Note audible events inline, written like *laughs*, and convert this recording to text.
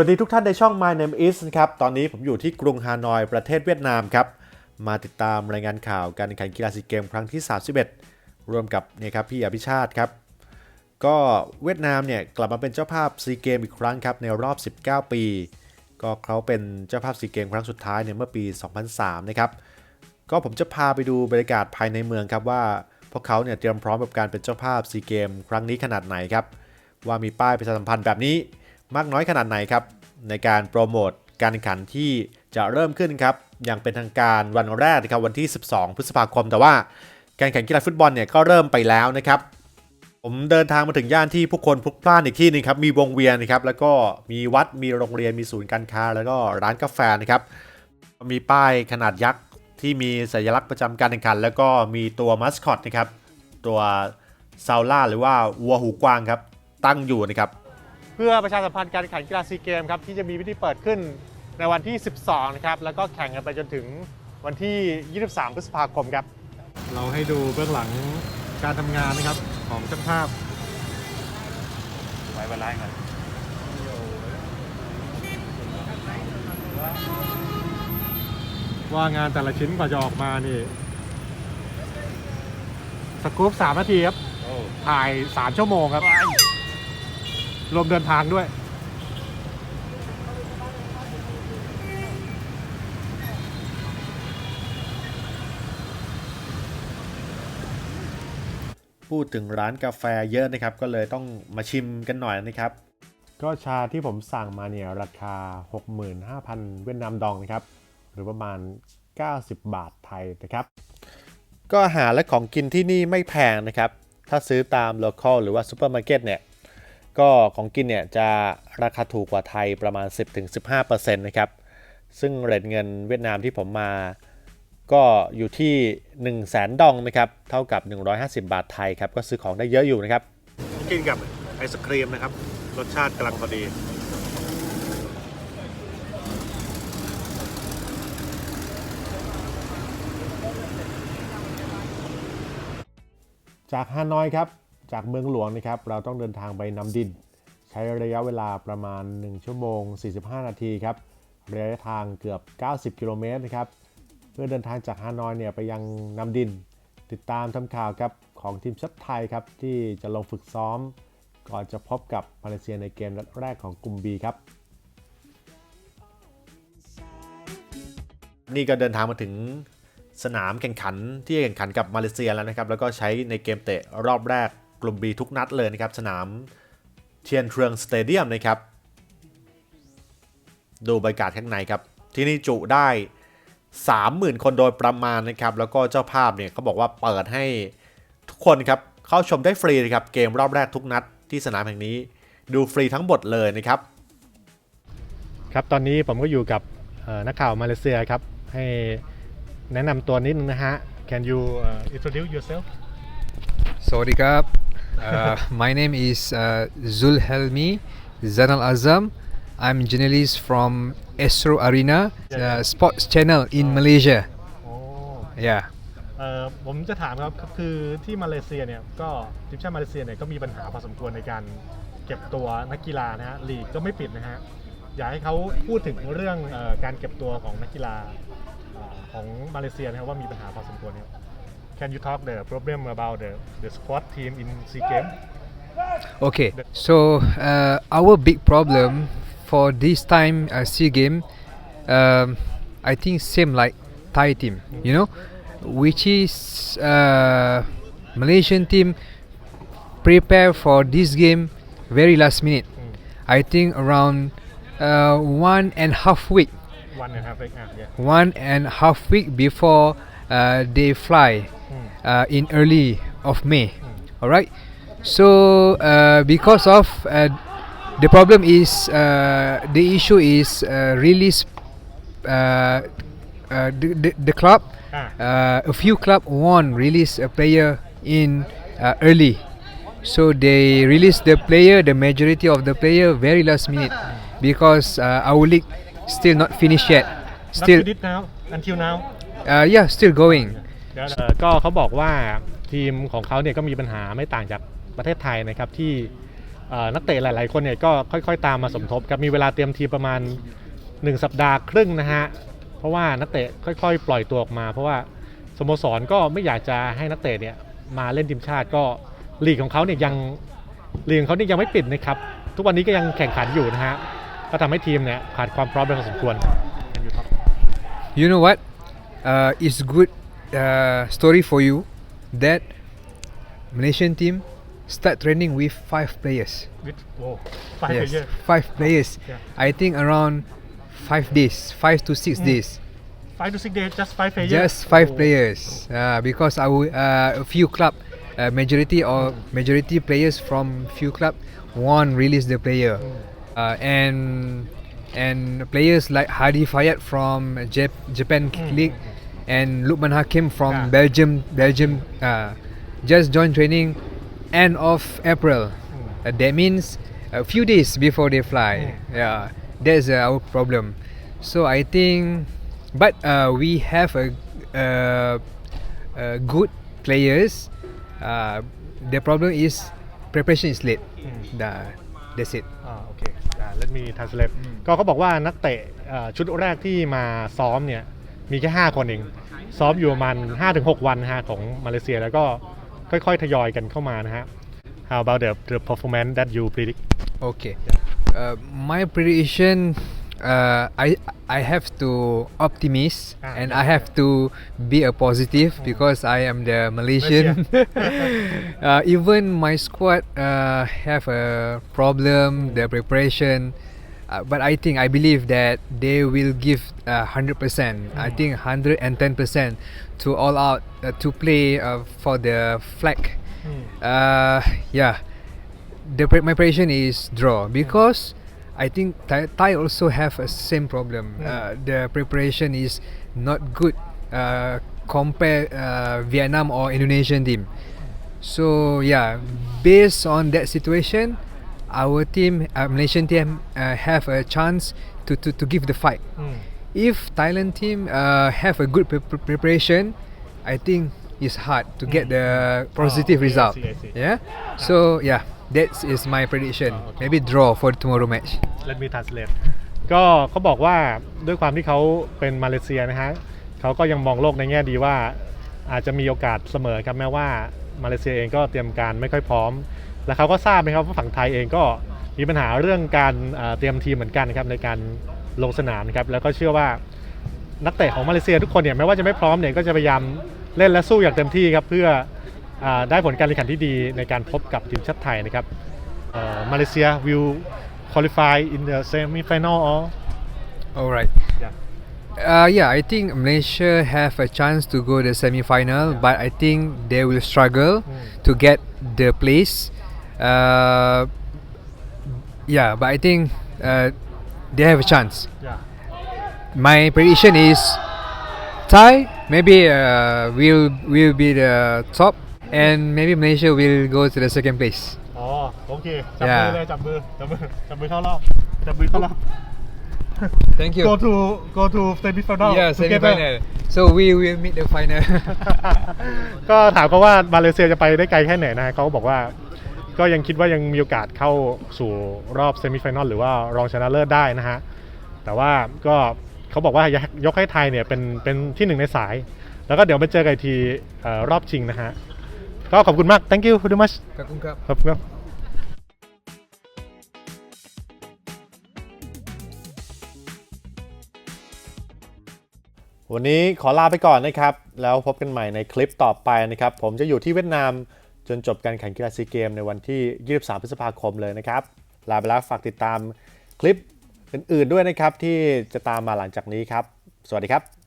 วัสดีทุกท่านในช่อง My Name Is นะครับตอนนี้ผมอยู่ที่กรุงฮานอยประเทศเวียดนามครับ มาติดตามรายงานข่าวการแข่งขันกีฬาซีเกมครั้งที่ 31 รวมกับเนี่ยครับพี่อภิชาติครับ ก็เวียดนามเนี่ยกลับมาเป็นเจ้าภาพซีเกมอีกครั้งครับในรอบ 19 ปี ก็เขาเป็นเจ้าภาพซีเกมครั้งสุดท้ายเนี่ยเมื่อปี 2003 นะครับ ก็ผมจะพาไปดูบรรยากาศภายในเมืองครับว่าพวกเขาเนี่ยเตรียมพร้อมกับการเป็นเจ้าภาพซีเกมครั้งนี้ขนาดไหนครับว่ามีป้ายประชาสัมพันธ์แบบนี้ มากน้อยขนาดไหนครับ ในการโปรโมทการแข่งขันที่จะเริ่มขึ้นครับอย่างเป็นทางการวันแรกนะครับวันที่ 12 พฤษภาคม แต่ว่าการแข่งกีฬาฟุตบอลเนี่ยก็เริ่มไปแล้วนะครับ ผมเดินทางมาถึงย่านที่ผู้คนพลุกพล่านอีกที่หนึงครับมีวงเวียนนะครับแล้วก็มีวัดมีโรงเรียนมีศูนย์การค้า แล้วก็ร้านกาแฟนะครับมีป้ายขนาดยักษ์ที่มีสัญลักษณ์ประจำการแข่งขัน แล้วก็มีตัวมัสคอตนะครับตัวซาวล่าหรือว่าวัวหูกวางครับตั้งอยู่นะครับ พื่อประชาสัมพันธ์การแข่งขันกีฬาซีเกมครับที่จะมีพิธีเปิดขึ้นในวันที่ 12 นะครับ แล้วก็แข่งกันไปจนถึงวันที่ 23 พฤษภาคมครับ เราให้ดูเบื้องหลังการทำงานนะครับของช่างภาพ ไว้เวลาเงินว่างานแต่ละชิ้นกว่าจะออกมานี่ สกู๊ป3นาทีครับโอ้ถ่าย 3 ชั่วโมงครับ รวมเดินทางด้วย พูดถึงร้านกาแฟเยอะนะครับ ก็เลยต้องมาชิมกันหน่อยนะครับ ก็ชาที่ผมสั่งมาเนี่ยราคา 65,000 เวียดนามดองนะครับ หรือประมาณ 90 บาทไทยนะครับ ก็อาหารและของกินที่นี่ไม่แพงนะครับ ถ้าซื้อตาม local หรือว่าซูเปอร์มาร์เก็ตเนี่ย ก็ของกินเนี่ยจะราคาถูกกว่าไทยประมาณ 10-15%นะครับซึ่งเรทเงินเวียดนามที่ผมมาก็อยู่ที่ 1 0 0 0 0แสนดองนะครับเท่ากับ 150 บาทไทยครับก็ซื้อของได้เยอะอยู่นะครับกินกับไอศครีมนะครับ รสชาติกำลังพอดี จากฮานอยครับ จากเมืองหลวงนะครับเราต้องเดินทางไปนำดิน ใช้ระยะเวลาประมาณ 1 ชั่วโมง 45 นาทีครับระยะทางเกือบ 90 กิโลเมตรนะครับเพื่อเดินทางจากฮานอยเนี่ยไปยังนำดิน ติดตามทำข่าวครับของทีมชาติไทยครับที่จะลงฝึกซ้อม ก่อนจะพบกับมาเลเซียในเกมนัดแรกของกลุ่ม B ครับนี่ก็เดินทางมาถึงสนามแข่งขันที่แข่งขันกับมาเลเซียแล้วนะครับ แล้วก็ใช้ในเกมเตะรอบแรก กลุ่ม B ทุกนัดเลยนะครับ สนามเทียนเทรืองสเตเดียมนะครับ ดูบรรยากาศข้างในครับ ที่นี่จุได้ 30,000 คนโดยประมาณนะครับ แล้วก็เจ้าภาพเนี่ยเขาบอกว่าเปิดให้ทุกคนครับเข้าชมได้ฟรีนะครับ เกมรอบแรกทุกนัดที่สนามแห่งนี้ ดูฟรีทั้งหมดเลยนะครับ ครับตอนนี้ผมก็อยู่กับเอ่อนักข่าวมาเลเซียครับ ให้แนะนำตัวนิดนึงนะฮะ Can you uh, introduce yourself Sawadee Krap. Uh, my name is uh, Zul Helmi Zanal Azam. I'm journalist from Astro Arena, uh, sports channel in Malaysia. โอ้ Yeah. เอ่อผมจะถามครับคือที่มาเลเซียเนี่ยก็ทีมชาติมาเลเซียเนี่ยก็มีปัญหาพอสมควรในการเก็บตัวนักกีฬานะฮะลีกก็ไม่ปิดนะฮะอยากให้เขาพูดถึงเรื่องเออการเก็บตัวของนักกีฬาเอ่อของมาเลเซียนะครับว่ามีปัญหาพอสมควรเนี่ย Can you talk the problem about the the squad team in SEA Games Okay. So uh, our big problem for this time uh, SEA game, um, I think same like Thai team. You know, which is uh, Malaysian team prepare for this game very last minute. I think around uh, one and a half week one and a half week อ่ะ yeah one and half week before uh, they fly uh, in early of May. All right. So uh, because of uh, the problem is uh, the issue is uh, release uh, uh, the, the, the club. Uh, a few club won't release a player in uh, early. So they release the player, the majority of the player, very last minute because uh, our league still not finished yet. not Still, did now until now uh, yeah, still going. เอ่อก็เขาบอกว่าทีมของเขาเนี่ยก็มีปัญหาไม่ต่างจากประเทศไทยนะครับที่เอ่อนักเตะหลาย ๆ คนเนี่ยก็ค่อย ๆ ตามมาสมทบครับมีเวลาเตรียมทีมประมาณ 1 สัปดาห์ครึ่งนะฮะเพราะว่านักเตะค่อย ๆ ปล่อยตัวออกมา เพราะว่าสโมสรก็ไม่อยากจะให้นักเตะเนี่ยมาเล่นทีมชาติก็ลีกของเขาเนี่ยยังลีกของเขาเนี่ยยังไม่ปิดนะครับทุกวันนี้ก็ยังแข่งขันอยู่นะฮะก็ทำให้ทีมเนี่ยขาดความพร้อมไปพอสมควร You know what? Uh, it's good uh, story for you that Malaysian team start training with five players. with oh, five yes, years five players. Yeah. I think around five days, five to six Mm. days. five to six days just five players Just five Oh. players. Uh, because our uh, a few club, uh, majority or majority players from few club won't release the player, uh, and and players like Hadi Fayad from Jap- Japan Mm. League and Lukman Hakim from Yeah. Belgium Belgium uh, just joined training end of April. Mm. Uh, that means a few days before they fly. Mm. Yeah, that's uh, our problem. So I think, but uh, we have a, uh, uh, good players. Uh, the problem is preparation is late. Mm. Dah, that's it. อ่าโอเคอ่า let me translate ก็เขาบอกว่านักเตะเอ่อชุดแรกที่มาซ้อมเนี่ย มีแค่ 5 คนเอง ซ้อมอยู่ประมาณ 5-6 วันนะฮะของมาเลเซียแล้วก็ค่อยๆ ทยอยกันเข้ามานะฮะ How about the the performance that you predict Okay. Uh, my prediction, uh, I I have to optimist Ah, and yeah, I have to be a positive because I am the Malaysian. uh, even my squad uh, have a problem, the preparation. Uh, but I think I believe that they will give uh, 100%. I think 110% to all out uh, to play uh, for the flag. Uh, yeah, the pre- my prediction is draw because I think Thai, Thai also have a same problem. Uh, the preparation is not good uh, compare uh, Vietnam or Indonesian team. So yeah, based on that situation, our team, uh, Malaysian team, uh, have a chance to, to, to give the fight. อืม If Thailand team uh, have a good pre- pre- preparation, I think it's hard to get the positive okay, I result. see, I see. Yeah. So yeah, that is my prediction. Oh, okay. Maybe draw for tomorrow match. let me translate ก็เขาบอกว่าด้วยความที่เขาเป็นมาเลเซียนะฮะเขาก็ยังมองโลกในแง่ดีว่าอาจจะมีโอกาสเสมอครับแม้ว่ามาเลเซียเองก็เตรียมการไม่ค่อยพร้อม และเขาก็ทราบนะครับว่าฝั่งไทยเองก็มีปัญหาเรื่องการเอ่อเตรียมทีมเหมือนกันนะครับในการลงสนามนะครับแล้วก็เชื่อว่านักเตะของมาเลเซียทุกคนเนี่ยแม้ว่าจะไม่พร้อมเนี่ยก็จะพยายามเล่นและสู้อย่างเต็มที่ครับเพื่ออาได้ผลการแข่งขันที่ดีในการพบกับทีมชาติไทยนะครับ uh, Malaysia will qualify in the semi-final or All right. Yeah. Uh, yeah, I think Malaysia have a chance to go the semi-final, but I think they will struggle to get the place. Uh, yeah, but I think uh, they have a chance. yeah My prediction is Thai maybe uh, will will be the top, and maybe Malaysia will go to the second place. อ๋อโอเค จับมือ Yeah. เลยจับมือจับมือจับมือเข้ารอบจับมือเข้ารอบ Thank you. go to go to semi final yeah, semi-final. So we will meet the final. *laughs* ก็ถามเขาว่ามาเลเซียจะไปได้ไกลแค่ไหนนะเขาบอกว่า ก็ยังคิดว่ายังมีโอกาสเข้าสู่รอบเซมิไฟนอลหรือว่ารองชนะเลิศได้นะฮะ แต่ว่าก็เขาบอกว่ายกให้ไทยเนี่ยเป็นเป็นที่หนึ่งในสาย แล้วก็เดี๋ยวไปเจอกันอีกทีเอ่อรอบชิงนะฮะ ก็ขอบคุณมาก thank you very much Kakungkap. ขอบคุณครับวันนี้ขอลาไปก่อนนะครับ แล้วพบกันใหม่ในคลิปต่อไปนะครับ ผมจะอยู่ที่เวียดนาม จนจบการแข่งกีฬาซีเกมในวันที่ 23 พฤษภาคมเลยนะครับ ลาไปแล้วฝากติดตามคลิปอื่นๆด้วยนะครับที่จะตามมาหลังจากนี้ครับ สวัสดีครับ